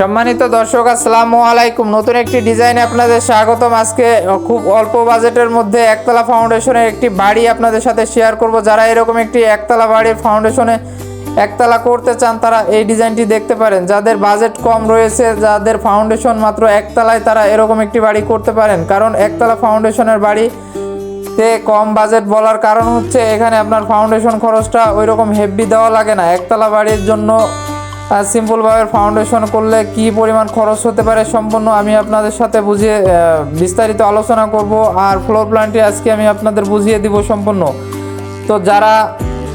সম্মানিত দর্শক, আসসালামু আলাইকুম। নতুন একটি ডিজাইনে আপনাদের স্বাগতম। আজকে খুব অল্প বাজেটের মধ্যে একতলা ফাউন্ডেশনের একটি বাড়ি আপনাদের সাথে শেয়ার করব। যারা এরকম একটি একতলা বাড়ির ফাউন্ডেশনে একতলা করতে চান, তারা এই ডিজাইনটি দেখতে পারেন। যাদের বাজেট কম রয়েছে, যাদের ফাউন্ডেশন মাত্র একতলায়, তারা এরকম একটি বাড়ি করতে পারেন। কারণ একতলা ফাউন্ডেশনের বাড়ি তে কম বাজেট বলার কারণ হচ্ছে, এখানে আপনার ফাউন্ডেশন খরচটা ওই রকম হেভি দেওয়া লাগে না। একতলা বাড়ির জন্য সিম্পলভাবে ফাউন্ডেশন করলে কি পরিমাণ খরচ হতে পারে সম্পূর্ণ আমি আপনাদের সাথে বুঝিয়ে বিস্তারিত আলোচনা করব। আর ফ্লোর প্ল্যানটি আজকে আমি আপনাদের বুঝিয়ে দিব সম্পূর্ণ। তো যারা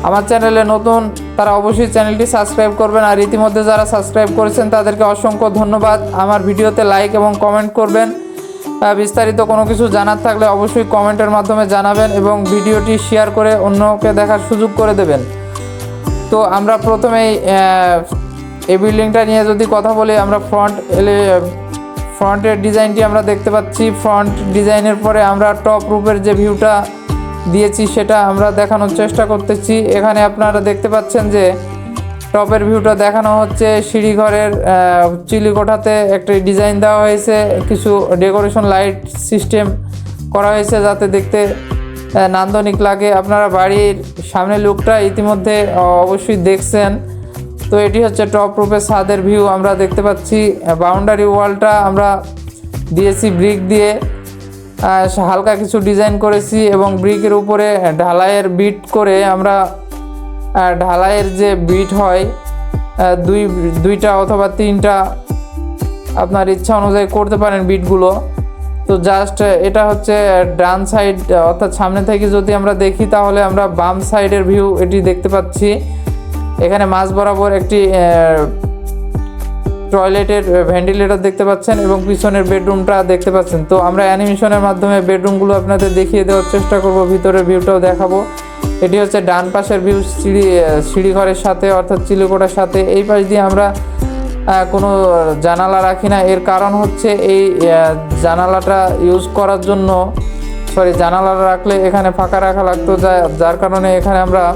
আমার চ্যানেলে নতুন, তারা অবশ্যই চ্যানেলটি সাবস্ক্রাইব করবেন। আর ইতিমধ্যে যারা সাবস্ক্রাইব করেছেন, তাদেরকে অসংখ্য ধন্যবাদ। আমার ভিডিওতে লাইক এবং কমেন্ট করবেন। বিস্তারিত কোনো কিছু জানার থাকলে অবশ্যই কমেন্টের মাধ্যমে জানাবেন এবং ভিডিওটি শেয়ার করে অন্যকে দেখার সুযোগ করে দেবেন। তো আমরা প্রথমেই এই বিল্ডিংটা নিয়ে যদি কথা বলি, আমরা ফ্রন্ট এলে ফ্রন্টের ডিজাইনটি আমরা দেখতে পাচ্ছি। ফ্রন্ট ডিজাইনের পরে আমরা টপ রূপের যে ভিউটা দিয়েছি, সেটা আমরা দেখানোর চেষ্টা করতেছি। এখানে আপনারা দেখতে পাচ্ছেন যে টপের ভিউটা দেখানো হচ্ছে। সিঁড়িঘরের চিলিকোঠাতে একটা ডিজাইন দেওয়া হয়েছে। কিছু ডেকোরেশন লাইট সিস্টেম করা হয়েছে যাতে দেখতে নান্দনিক লাগে। আপনারা বাড়ির সামনের লুকটা ইতিমধ্যে অবশ্যই দেখছেন। তো এটি হচ্ছে টপ রূপে ছাদের ভিউ আমরা দেখতে পাচ্ছি বাউন্ডারি ওয়ালটা আমরা দিয়েছি ব্রিক দিয়ে। হালকা কিছু ডিজাইন করেছি এবং ব্রিকের উপরে ঢালাইয়ের বিট করে আমরা ঢালাইয়ের যে বিট হয় দুই, দুইটা অথবা তিনটা আপনার ইচ্ছা অনুযায়ী করতে পারেন বিটগুলো তো জাস্ট এটা হচ্ছে ডান সাইড অর্থাৎ সামনে থেকে যদি আমরা দেখি তাহলে আমরা বাম সাইডের ভিউ এটি দেখতে পাচ্ছি। এখানে মাঝ বরাবর একটি টয়লেটের ভেন্টিলেটর দেখতে পাচ্ছেন এবং পিছনের বেডরুমটা দেখতে পাচ্ছেন। তো আমরা অ্যানিমেশনের মাধ্যমে বেডরুমগুলো আপনাদের দেখিয়ে দেওয়ার চেষ্টা করব, ভিতরের ভিউটাও দেখাবো। এটি হচ্ছে ডান পাশের ভিউ সিঁড়ি সিঁড়িঘরের সাথে অর্থাৎ চিলিকোটার সাথে। এই পাশ দিয়ে আমরা কোনো জানালা রাখি না। এর কারণ হচ্ছে এই জানালাটা ইউজ করার জন্য সরি জানালা রাখলে এখানে ফাঁকা রাখা লাগতো। যা- যার কারণে এখানে আমরা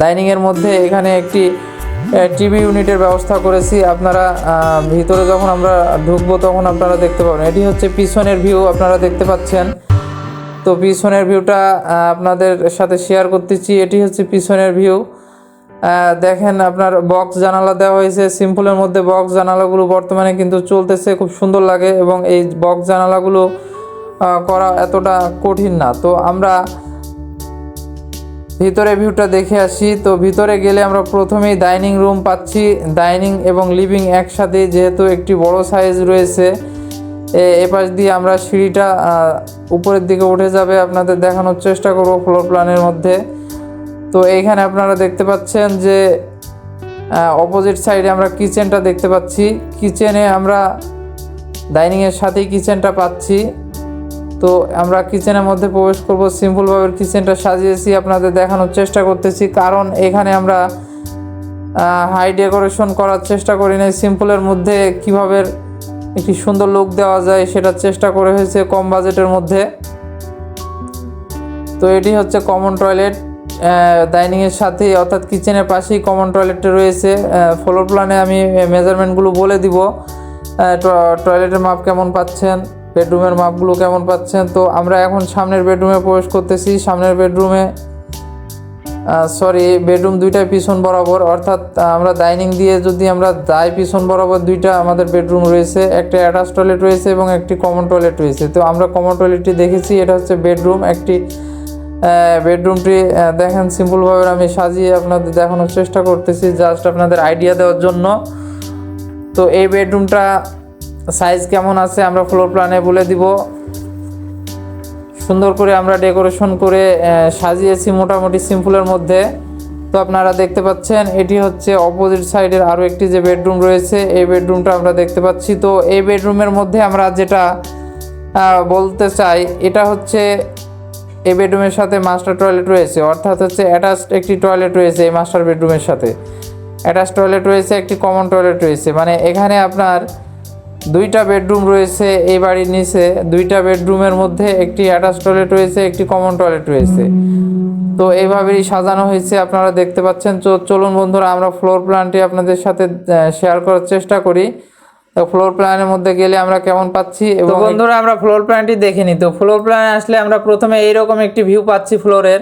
ডাইনিংয়ের মধ্যে এখানে একটি টিভি ইউনিটের ব্যবস্থা করেছি। আপনারা ভিতরে যখন আমরা ঢুকবো তখন আপনারা দেখতে পাবেন। এটি হচ্ছে পিছনের ভিউ, আপনারা দেখতে পাচ্ছেন। তো পিছনের ভিউটা আপনাদের সাথে শেয়ার করতেছি। এটি হচ্ছে পিছনের ভিউ। দেখেন আপনার বক্স জানালা দেওয়া হয়েছে। সিম্পলের মধ্যে বক্স জানালাগুলো বর্তমানে কিন্তু চলতেছে, খুব সুন্দর লাগে এবং এই বক্স জানালাগুলো করা এতটা কঠিন না। তো আমরা ভিতরে ভিউটা দেখে আসি। তো ভিতরে গেলে আমরা প্রথমেই ডাইনিং রুম পাচ্ছি। ডাইনিং এবং লিভিং একসাথে যেহেতু একটি বড় সাইজ রয়েছে এপাশ দিয়ে আমরা সিঁড়িটা উপরের দিকে উঠে যাবে। আপনাদের দেখানোর চেষ্টা করব ফ্লোর প্ল্যানের মধ্যে। তো এইখানে আপনারা দেখতে পাচ্ছেন যে অপোজিট সাইডে আমরা কিচেনটা দেখতে পাচ্ছি। কিচেনে আমরা ডাইনিংয়ের সাথেই কিচেনটা পাচ্ছি। তো আমরা কিচেনের মধ্যে প্রবেশ করব। সিম্পলভাবে কিচেনটা সাজিয়েছি, আপনাদের দেখানোর চেষ্টা করতেছি। কারণ এখানে আমরা হাই ডেকোরেশন করার চেষ্টা করি নাই। সিম্পলের মধ্যে কীভাবে একটি সুন্দর লুক দেওয়া যায় সেটার চেষ্টা করে হয়েছে কম বাজেটের মধ্যে। তো এটি হচ্ছে কমন টয়লেট ডাইনিংয়ের সাথেই, অর্থাৎ কিচেনের পাশেই কমন টয়লেটটা রয়েছে। ফ্লোর প্ল্যানে আমি মেজারমেন্টগুলো বলে দিব। টয়লেটের মাপ কেমন পাচ্ছেন? বেডরুমের মাপগুলো কেমন পাচ্ছেন? তো আমরা এখন সামনের বেডরুমে প্রবেশ করতেছি। সামনের বেডরুমে সরি বেডরুম দুইটাই পিছন বরাবর। অর্থাৎ আমরা ডাইনিং দিয়ে যদি আমরা যাই, পিছন বরাবর দুইটা আমাদের বেডরুম রয়েছে। একটা অ্যাটাচ টয়লেট রয়েছে এবং একটি কমন টয়লেট রয়েছে। তো আমরা কমন টয়লেটটি দেখেছি। এটা হচ্ছে বেডরুম। একটি বেডরুমটি দেখেন, সিম্পলভাবে আমি সাজিয়ে আপনাদের দেখানোর চেষ্টা করতেছি। জাস্ট আপনাদের আইডিয়া দেওয়ার জন্য। তো এই বেডরুমটা সাইজ কেমন আছে আমরা ফ্লোর প্ল্যানে বলে দিব। সুন্দর করে আমরা ডেকোরেশন করে সাজিয়েছি মোটামুটি সিম্পলের মধ্যে। তো আপনারা দেখতে পাচ্ছেন, এটি হচ্ছে অপোজিট সাইডের আরও একটি যে বেডরুম রয়েছে, এই বেডরুমটা আমরা দেখতে পাচ্ছি। তো এই বেডরুমের মধ্যে আমরা যেটা বলতে চাই, এটা হচ্ছে এই বেডরুমের সাথে মাস্টার টয়লেট রয়েছে। অর্থাৎ হচ্ছে অ্যাটাচড একটি টয়লেট রয়েছে এই মাস্টার বেডরুমের সাথে। অ্যাটাচ টয়লেট রয়েছে, একটি কমন টয়লেট রয়েছে। মানে এখানে আপনার দুইটা বেডরুম রয়েছে এই বাড়ির নিচে। দুইটা বেডরুমের মধ্যে একটি অ্যাটাচ টয়লেট রয়েছে একটি কমন টয়লেট রয়েছে। তো এইভাবেই সাজানো হয়েছে আপনারা দেখতে পাচ্ছেন। তো চলুন বন্ধুরা আমরা ফ্লোর প্ল্যানটি আপনাদের সাথে শেয়ার করার চেষ্টা করি। তো ফ্লোর প্ল্যানের মধ্যে গেলে আমরা কেমন পাচ্ছি এবং বন্ধুরা আমরা ফ্লোর প্ল্যানটি দেখে নিই। তো ফ্লোর প্ল্যানে আসলে আমরা প্রথমে এইরকম একটি ভিউ পাচ্ছি ফ্লোরের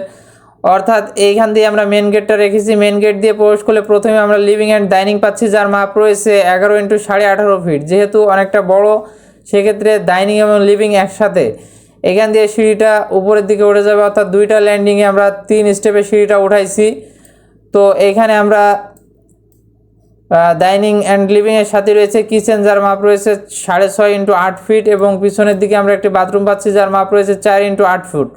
অর্থাৎ এইখান দিয়ে আমরা মেন গেটটা রেখেছি। মেন গেট দিয়ে প্রবেশ করলে প্রথমে আমরা লিভিং অ্যান্ড ডাইনিং পাচ্ছি, যার মাপ রয়েছে এগারো ইন্টু সাড়ে আঠারো ফিট যেহেতু অনেকটা বড়, সেক্ষেত্রে ডাইনিং এবং লিভিং একসাথে। এখান দিয়ে সিঁড়িটা উপরের দিকে উঠে যাবে, অর্থাৎ দুইটা ল্যান্ডিংয়ে আমরা তিন স্টেপে সিঁড়িটা উঠাইছি। তো এইখানে আমরা ডাইনিং অ্যান্ড লিভিংয়ের সাথে রয়েছে কিচেন যার মাপ রয়েছে সাড়ে ছয় ইন্টু আট ফিট এবং পিছনের দিকে আমরা একটি বাথরুম পাচ্ছি, যার মাপ রয়েছে চার ইন্টু আট ফুট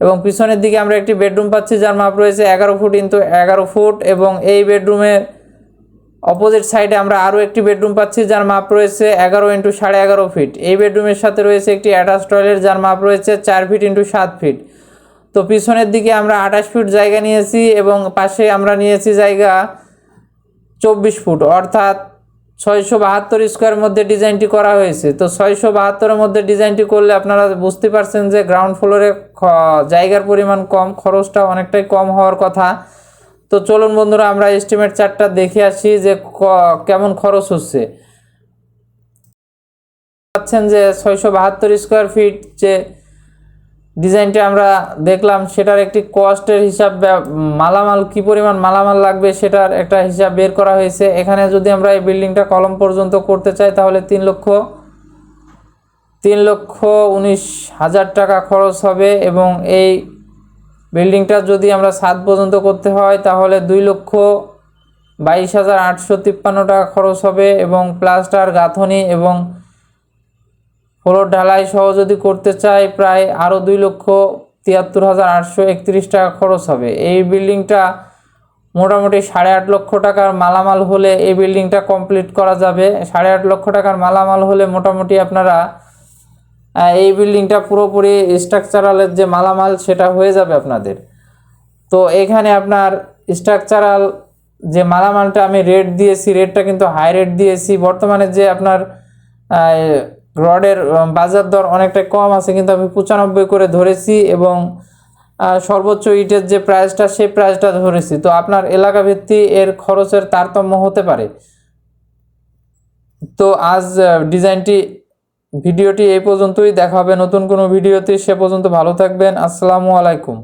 এবং পিছনের দিকে আমরা একটি বেডরুম পাচ্ছি, যার মাপ রয়েছে এগারো ফুট ইন্টু এগারো ফুট এবং এই বেডরুমের অপোজিট সাইডে আমরা আরও একটি বেডরুম পাচ্ছি, যার মাপ রয়েছে এগারো ইন্টু সাড়ে এগারো ফিট এই বেডরুমের সাথে রয়েছে একটি অ্যাটাচ টয়লেট যার মাপ রয়েছে চার ফিট ইন্টু সাত ফিট তো পিছনের দিকে আমরা আঠাশ ফিট জায়গা নিয়েছি এবং পাশে আমরা নিয়েছি জায়গা চব্বিশ ফুট, অর্থাৎ ছয়শো বাহাত্তর স্কোয়ার মধ্যে ডিজাইনটি করা হয়েছে। তো ছয়শো বাহাত্তরের মধ্যে ডিজাইনটি করলে আপনারা বুঝতে পারছেন যে গ্রাউন্ড ফ্লোরে জায়গার পরিমাণ কম, খরচটা অনেকটাই কম হওয়ার কথা। তো চলুন বন্ধুরা, আমরা এস্টিমেট চার্টটা দেখে আসি যে কেমন খরচ হচ্ছে। পাচ্ছেন যে ছয়শো বাহাত্তর স্কোয়ার ফিট যে ডিজাইনটা আমরা দেখলাম, সেটার একটি কস্টের হিসাব মালামাল, কি পরিমাণ মালামাল লাগবে সেটার একটা হিসাব বের করা হয়েছে। এখানে যদি আমরা এই বিল্ডিংটা কলম পর্যন্ত করতে চাই, তাহলে তিন লক্ষ তিন লক্ষ উনিশ হাজার টাকা খরচ হবে এবং এই বিল্ডিংটা যদি আমরা সাত পর্যন্ত করতে হয়, তাহলে দুই লক্ষ বাইশ হাজার আটশো তিপ্পান্ন টাকা খরচ হবে এবং প্লাস্টার, গাঁথনি এবং ফ্লোর ঢালাই সহ যদি করতে চাই প্রায় আরও দুই লক্ষ তিয়াত্তর হাজার আটশো একত্রিশ টাকা খরচ হবে। এই বিল্ডিংটা মোটামুটি সাড়ে আট লক্ষ টাকার মালামাল হলে এই বিল্ডিংটা কমপ্লিট করা যাবে। সাড়ে আট লক্ষ টাকার মালামাল হলে মোটামুটি আপনারা এই বিল্ডিংটা পুরোপুরি স্ট্রাকচারালের যে মালামাল সেটা হয়ে যাবে আপনাদের। তো এখানে আপনার স্ট্রাকচারাল যে মালামালটা আমি রেট দিয়েছি রেটটা কিন্তু হাই রেট দিয়েছি। বর্তমানে যে আপনার রডের বাজার দর অনেকটা কম আছে, কিন্তু আমি পঁচানব্বই করে ধরেছি এবং সর্বোচ্চ ইটের যে প্রাইসটা, সেই প্রাইসটা ধরেছি। তো আপনার এলাকা ভিত্তি এর খরচের তারতম্য হতে পারে। তো আজ ডিজাইনটি, ভিডিওটি এই পর্যন্তই। দেখা হবে নতুন কোনো ভিডিওতে। সে পর্যন্ত ভালো থাকবেন। আসসালামু আলাইকুম।